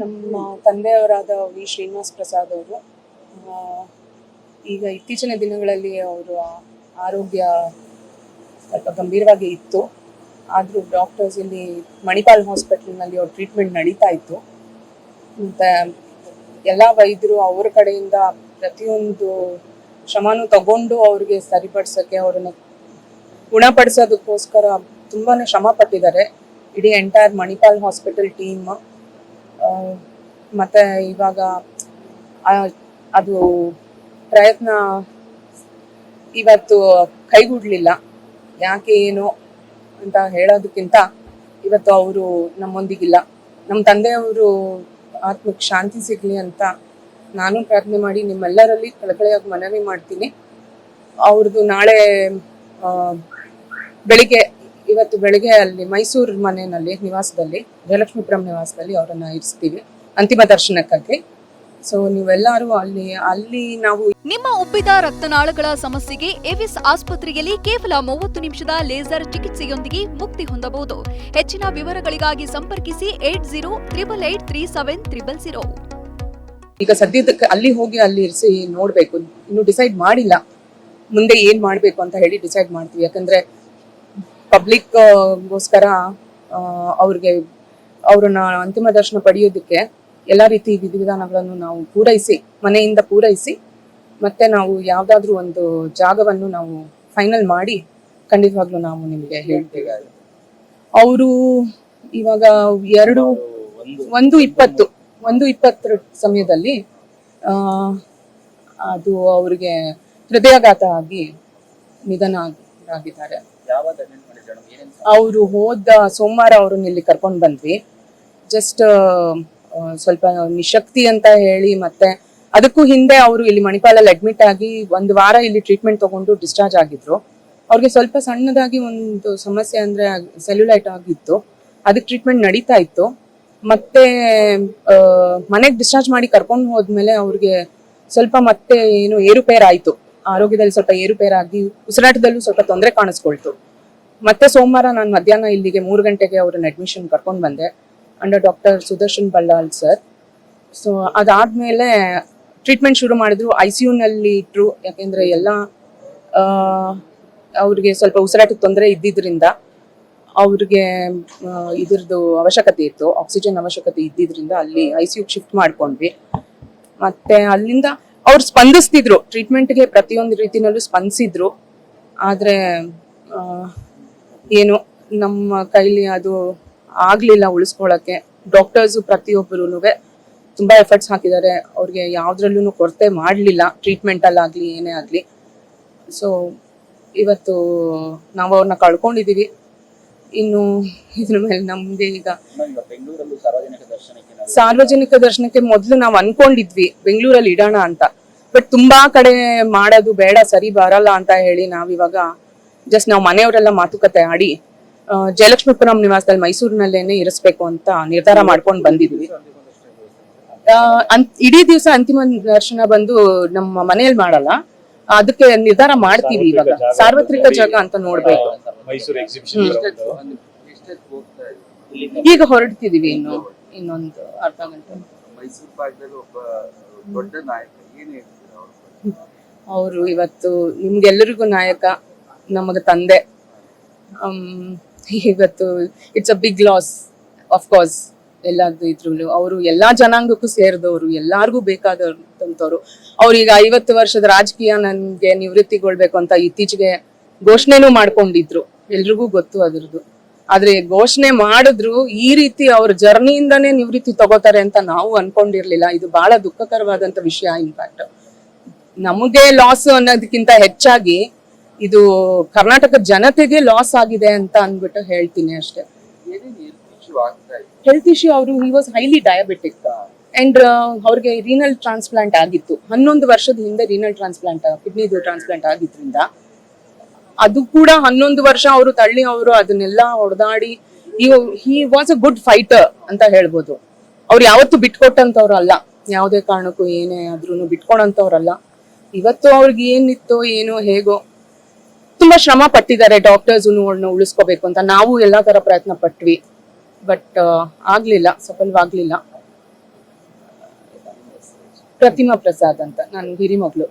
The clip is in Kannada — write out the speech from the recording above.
ನಮ್ಮ ತಂದೆಯವರಾದ ವಿ. ಶ್ರೀನಿವಾಸ್ ಪ್ರಸಾದ್ ಅವರು ಈಗ ಇತ್ತೀಚಿನ ದಿನಗಳಲ್ಲಿ ಅವರು ಆರೋಗ್ಯ ಸ್ವಲ್ಪ ಗಂಭೀರವಾಗಿ ಇತ್ತು. ಆದರೂ ಡಾಕ್ಟರ್ಸ್ ಇಲ್ಲಿ ಮಣಿಪಾಲ್ ಹಾಸ್ಪಿಟಲ್ನಲ್ಲಿ ಅವ್ರ ಟ್ರೀಟ್ಮೆಂಟ್ ನಡೀತಾ ಇತ್ತು. ಮತ್ತು ಎಲ್ಲ ವೈದ್ಯರು ಅವ್ರ ಕಡೆಯಿಂದ ಪ್ರತಿಯೊಂದು ಶ್ರಮನೂ ತಗೊಂಡು ಅವ್ರಿಗೆ ಸರಿಪಡಿಸೋಕ್ಕೆ ಅವ್ರನ್ನ ಗುಣಪಡಿಸೋದಕ್ಕೋಸ್ಕರ ತುಂಬಾ ಶ್ರಮ ಪಟ್ಟಿದ್ದಾರೆ. ಇಡೀ ಎಂಟೈರ್ ಮಣಿಪಾಲ್ ಹಾಸ್ಪಿಟಲ್ ಟೀಮ್ ಮತ್ತು ಇವಾಗ ಅದು ಪ್ರಯತ್ನ ಇವತ್ತು ಕೈಗೂಡ್ಲಿಲ್ಲ. ಯಾಕೆ ಏನು ಅಂತ ಹೇಳೋದಕ್ಕಿಂತ ಇವತ್ತು ಅವರು ನಮ್ಮೊಂದಿಗಿಲ್ಲ. ನಮ್ಮ ತಂದೆಯವರು ಆತ್ಮಕ್ಕೆ ಶಾಂತಿ ಸಿಗಲಿ ಅಂತ ನಾನು ಪ್ರಾರ್ಥನೆ ಮಾಡಿ ನಿಮ್ಮೆಲ್ಲರಲ್ಲಿ ಕಳಕಳಿಯಾಗಿ ಮನವಿ ಮಾಡ್ತೀನಿ. ಅವ್ರದ್ದು ನಾಳೆ ಬೆಳಿಗ್ಗೆ ಇವತ್ತು ಬೆಳಿಗ್ಗೆ ಅಲ್ಲಿ ಮೈಸೂರು ಮನೆಯಲ್ಲಿ ನಿವಾಸದಲ್ಲಿ ಜಯಲಕ್ಷ್ಮೀಪುರಂ ನಿವಾಸದಲ್ಲಿ ಅವರನ್ನ ಇರಿಸ್ತೀವಿ ಅಂತಿಮ ದರ್ಶನಕ್ಕಾಗಿ. ಸೊ ನೀವೆಲ್ಲರೂ ಅಲ್ಲಿ ಅಲ್ಲಿ ನಾವು ನಿಮ್ಮ ಉಬ್ಬಿದ ರಕ್ತನಾಳಗಳ ಸಮಸ್ಯೆಗೆ ಎವಿಸ್ ಆಸ್ಪತ್ರೆಯಲ್ಲಿ ಕೇವಲ ಮೂವತ್ತು ನಿಮಿಷದ ಲೇಸರ್ ಚಿಕಿತ್ಸೆಯೊಂದಿಗೆ ಮುಕ್ತಿ ಹೊಂದಬಹುದು. ಹೆಚ್ಚಿನ ವಿವರಗಳಿಗಾಗಿ ಸಂಪರ್ಕಿಸಿ eight zero triple eight three seven triple zero. ಈಗ ಸದ್ಯದಕ್ಕೆ ಅಲ್ಲಿ ಹೋಗಿ ಅಲ್ಲಿ ಇರಿಸಿ ನೋಡಬೇಕು. ಇನ್ನು ಡಿಸೈಡ್ ಮಾಡಿಲ್ಲ. ಮುಂದೆ ಏನ್ ಮಾಡಬೇಕು ಅಂತ ಹೇಳಿ ಡಿಸೈಡ್ ಮಾಡ್ತೀವಿ. ಯಾಕಂದ್ರೆ ಪಬ್ಲಿಕ್ ಗೋಸ್ಕರ ಅವ್ರಿಗೆ ಅವ್ರನ್ನ ಅಂತಿಮ ದರ್ಶನ ಪಡೆಯೋದಕ್ಕೆ ಎಲ್ಲ ರೀತಿ ವಿಧಿವಿಧಾನಗಳನ್ನು ನಾವು ಪೂರೈಸಿ ಮನೆಯಿಂದ ಪೂರೈಸಿ ಮತ್ತೆ ನಾವು ಯಾವ್ದಾದ್ರು ಒಂದು ಜಾಗವನ್ನು ನಾವು ಫೈನಲ್ ಮಾಡಿ ಖಂಡಿತವಾಗ್ಲೂ ನಾವು ನಿಮಗೆ ಹೇಳ್ತೇವೆ. ಅವರು ಇವಾಗ ಎರಡು ಒಂದು ಇಪ್ಪತ್ತು ಒಂದು ಇಪ್ಪತ್ತರ ಸಮಯದಲ್ಲಿ ಆ, ಅದು ಅವರಿಗೆ ಹೃದಯಾಘಾತ ಆಗಿ ನಿಧನ ಆಗಿ- ಆಗಿದ್ದಾರೆ ಅವರು ಹೋದ ಸೋಮವಾರ ಅವ್ರನ್ನ ಇಲ್ಲಿ ಕರ್ಕೊಂಡು ಬಂದ್ವಿ. ಜಸ್ಟ್ ಸ್ವಲ್ಪ ನಿಶಕ್ತಿ ಅಂತ ಹೇಳಿ ಮತ್ತೆ ಅದಕ್ಕೂ ಹಿಂದೆ ಅವರು ಇಲ್ಲಿ ಮಣಿಪಾಲಲ್ಲಿ ಅಡ್ಮಿಟ್ ಆಗಿ ಒಂದು ವಾರ ಇಲ್ಲಿ ಟ್ರೀಟ್ಮೆಂಟ್ ತಗೊಂಡು ಡಿಸ್ಚಾರ್ಜ್ ಆಗಿದ್ರು. ಅವ್ರಿಗೆ ಸ್ವಲ್ಪ ಸಣ್ಣದಾಗಿ ಒಂದು ಸಮಸ್ಯೆ ಅಂದ್ರೆ ಸೆಲ್ಯುಲೈಟ್ ಆಗಿತ್ತು. ಅದಕ್ಕೆ ಟ್ರೀಟ್ಮೆಂಟ್ ನಡೀತಾ ಇತ್ತು. ಮತ್ತೆ ಮನೆಗೆ ಡಿಸ್ಚಾರ್ಜ್ ಮಾಡಿ ಕರ್ಕೊಂಡು ಹೋದ್ಮೇಲೆ ಅವ್ರಿಗೆ ಸ್ವಲ್ಪ ಮತ್ತೆ ಏನು ಏರುಪೇರಾಯ್ತು. ಆರೋಗ್ಯದಲ್ಲಿ ಸ್ವಲ್ಪ ಏರುಪೇರಾಗಿ, ಉಸಿರಾಟದಲ್ಲೂ ಸ್ವಲ್ಪ ತೊಂದರೆ ಕಾಣಿಸ್ಕೊಳ್ತು. ಮತ್ತೆ ಸೋಮವಾರ ನಾನು ಮಧ್ಯಾಹ್ನ ಇಲ್ಲಿಗೆ ಮೂರು ಗಂಟೆಗೆ ಅವ್ರನ್ನ ಅಡ್ಮಿಷನ್ ಕರ್ಕೊಂಡು ಬಂದೆ under doctor Sudarshan Ballal sir so ಅದಾದ್ಮೇಲೆ ಟ್ರೀಟ್ಮೆಂಟ್ ಶುರು ಮಾಡಿದ್ರು ಐ ಸಿ ಯುನಲ್ಲಿ ಇಟ್ರು. ಯಾಕೆಂದ್ರೆ ಎಲ್ಲ ಅವ್ರಿಗೆ ಸ್ವಲ್ಪ ಉಸಿರಾಟದ ತೊಂದರೆ ಇದ್ದಿದ್ರಿಂದ ಅವ್ರಿಗೆ ಇದ್ರದ್ದು ಅವಶ್ಯಕತೆ ಇತ್ತು. ಆಕ್ಸಿಜನ್ ಅವಶ್ಯಕತೆ ಇದ್ದಿದ್ರಿಂದ ಅಲ್ಲಿ ಐ ಸಿ ಶಿಫ್ಟ್ ಮಾಡ್ಕೊಂಡ್ವಿ. ಮತ್ತೆ ಅಲ್ಲಿಂದ ಅವ್ರು ಸ್ಪಂದಿಸ್ತಿದ್ರು. ಟ್ರೀಟ್ಮೆಂಟ್ಗೆ ಪ್ರತಿಯೊಂದು ರೀತಿನಲ್ಲೂ ಸ್ಪಂದಿಸಿದ್ರು. ಆದ್ರೆ ಏನು ನಮ್ಮ ಕೈಲಿ ಅದು ಆಗ್ಲಿಲ್ಲ ಉಳಿಸ್ಕೊಳಕ್ಕೆ. ಡಾಕ್ಟರ್ಸ್ ಪ್ರತಿಯೊಬ್ಬರು ತುಂಬಾ ಎಫರ್ಟ್ಸ್ ಹಾಕಿದ್ದಾರೆ. ಅವ್ರಿಗೆ ಯಾವ್ದ್ರಲ್ಲೂ ಕೊರತೆ ಮಾಡಲಿಲ್ಲ. ಟ್ರೀಟ್ಮೆಂಟ್ ಅಲ್ಲಾಗ್ಲಿ ಏನೇ ಆಗ್ಲಿ. ಸೊ ಇವತ್ತು ನಾವು ಅವ್ರನ್ನ ಕಳ್ಕೊಂಡಿದೀವಿ. ಇನ್ನು ಇದ್ರ ಮೇಲೆ ನಮ್ದೇ ಈಗ ಸಾರ್ವಜನಿಕ ದರ್ಶನಕ್ಕೆ ಮೊದಲು ನಾವು ಅನ್ಕೊಂಡಿದ್ವಿ, ಬೆಂಗಳೂರಲ್ಲಿ ಇಡೋಣ ಅಂತ. ಬಟ್ ತುಂಬಾ ಕಡೆ ಮಾಡೋದು ಬೇಡ, ಸರಿ ಬರಲ್ಲ ಅಂತ ಹೇಳಿ ನಾವಿವಾಗ ಜಸ್ಟ್ ನಾವು ಮನೆಯವರೆಲ್ಲ ಮಾತುಕತೆ ಆಡಿ ಆ, ಜಯಲಕ್ಷ್ಮೀಪುರಂ ನಿವಾಸದಲ್ಲಿ ಮೈಸೂರಿನಲ್ಲೇನೆ ಇರಿಸ್ಬೇಕು ಅಂತ ನಿರ್ಧಾರ ಮಾಡ್ಕೊಂಡು ಬಂದಿದ್ವಿ. ಆ, ಅಂತ್- ಇಡೀ ದಿವಸ ಅಂತಿಮ ದರ್ಶನ ಬಂದು ನಮ್ಮ ಮನೆಯಲ್ಲಿ ಮಾಡಲ್ಲ. ಅದಕ್ಕೆ ನಿರ್ಧಾರ ಮಾಡ್ತೀವಿ ಇವಾಗ. ಸಾರ್ವತ್ರಿಕ ಜಾಗ ಅಂತ ನೋಡ್ಬೇಕು. ಮೈಸೂರು ಎಕ್ಸಿಬಿಷನ್ ಈಗ ಹೊರಡ್ತಿದೀವಿ ಇನ್ನು ಇನ್ನೊಂದು ಅರ್ಧ ಗಂಟೆ? ಅವರು ಇವತ್ತು ನಿಮ್ಗೆಲ್ಲರಿಗೂ ನಾಯಕ ನಮಗೆ ತಂದೆ. ಇವತ್ತು it's a big loss of course ಎಲ್ಲದ್ದು ಇದ್ರಲ್ಲೂ ಅವರು ಎಲ್ಲಾ ಜನಾಂಗಕ್ಕೂ ಸೇರಿದವರು, ಎಲ್ಲಾರ್ಗೂ ಬೇಕಾದಂಥವ್ರು. ಅವ್ರೀಗ ಐವತ್ತು ವರ್ಷದ ರಾಜಕೀಯ ನನ್ಗೆ ನಿವೃತ್ತಿಗೊಳ್ಬೇಕು ಅಂತ ಇತ್ತೀಚೆಗೆ ಘೋಷಣೆನೂ ಮಾಡ್ಕೊಂಡಿದ್ರು. ಎಲ್ರಿಗೂ ಗೊತ್ತು ಅದ್ರದ್ದು. ಆದ್ರೆ ಘೋಷಣೆ ಮಾಡಿದ್ರು ಈ ರೀತಿ ಅವ್ರ ಜರ್ನಿಯಿಂದಾನೇ ನಿವೃತ್ತಿ ತಗೋತಾರೆ ಅಂತ ನಾವು ಅನ್ಕೊಂಡಿರ್ಲಿಲ್ಲ. ಇದು ಬಹಳ ದುಃಖಕರವಾದಂತ ವಿಷಯ ಇನ್ಫ್ಯಾಕ್ಟ್ ನಮಗೆ ಲಾಸ್ ಅನ್ನೋದಕ್ಕಿಂತ ಹೆಚ್ಚಾಗಿ ಇದು ಕರ್ನಾಟಕ ಜನತೆಗೆ ಲಾಸ್ ಆಗಿದೆ ಅಂತ ಅಂದ್ಬಿಟ್ಟು ಹೇಳ್ತೀನಿ ಅಷ್ಟೇ. ಹೆಲ್ತ್ ಇಶ್ಯೂ ಅವರು he was highly diabetic and ಅವ್ರಿಗೆ ರೀನಲ್ ಟ್ರಾನ್ಸ್ಪ್ಲಾಂಟ್ ಆಗಿತ್ತು. ಹನ್ನೊಂದು ವರ್ಷದ ಹಿಂದೆ ರೀನಲ್ ಟ್ರಾನ್ಸ್ಪ್ಲಾಂಟ್ ಕಿಡ್ನಿದು ಟ್ರಾನ್ಸ್ಪ್ಲಾಂಟ್ ಆಗಿದ್ರಿಂದ. ಅದು ಕೂಡ ಹನ್ನೊಂದು ವರ್ಷ ಅವರು ತಳ್ಳಿ ಅವರು ಅದನ್ನೆಲ್ಲ ಹೊಡೆದಾಡಿ he was a good fighter ಅಂತ ಹೇಳ್ಬೋದು. ಅವ್ರು ಯಾವತ್ತೂ ಬಿಟ್ಕೊಟ್ಟಂತವ್ರು ಅಲ್ಲ. ಯಾವುದೇ ಕಾರಣಕ್ಕೂ ಏನೇ ಆದ್ರೂ ಬಿಟ್ಕೊಳಂತವ್ರಲ್ಲ ಇವತ್ತು ಅವ್ರಿಗೆ ಏನಿತ್ತೋ ಏನೋ ಹೇಗೋ ತುಂಬಾ ಶ್ರಮ ಪಟ್ಟಿದ್ದಾರೆ ಡಾಕ್ಟರ್ಸ್ ಅವ್ರನ್ನ ಉಳಿಸ್ಕೋಬೇಕು ಅಂತ. ನಾವು ಎಲ್ಲಾ ತರ ಪ್ರಯತ್ನ ಪಟ್ವಿ. ಬಟ್ ಆಗ್ಲಿಲ್ಲ, ಸಫಲವಾಗ್ಲಿಲ್ಲ. ಪ್ರತಿಮಾ ಪ್ರಸಾದ್ ಅಂತ, ನಾನು ಹಿರಿಮಗಳು.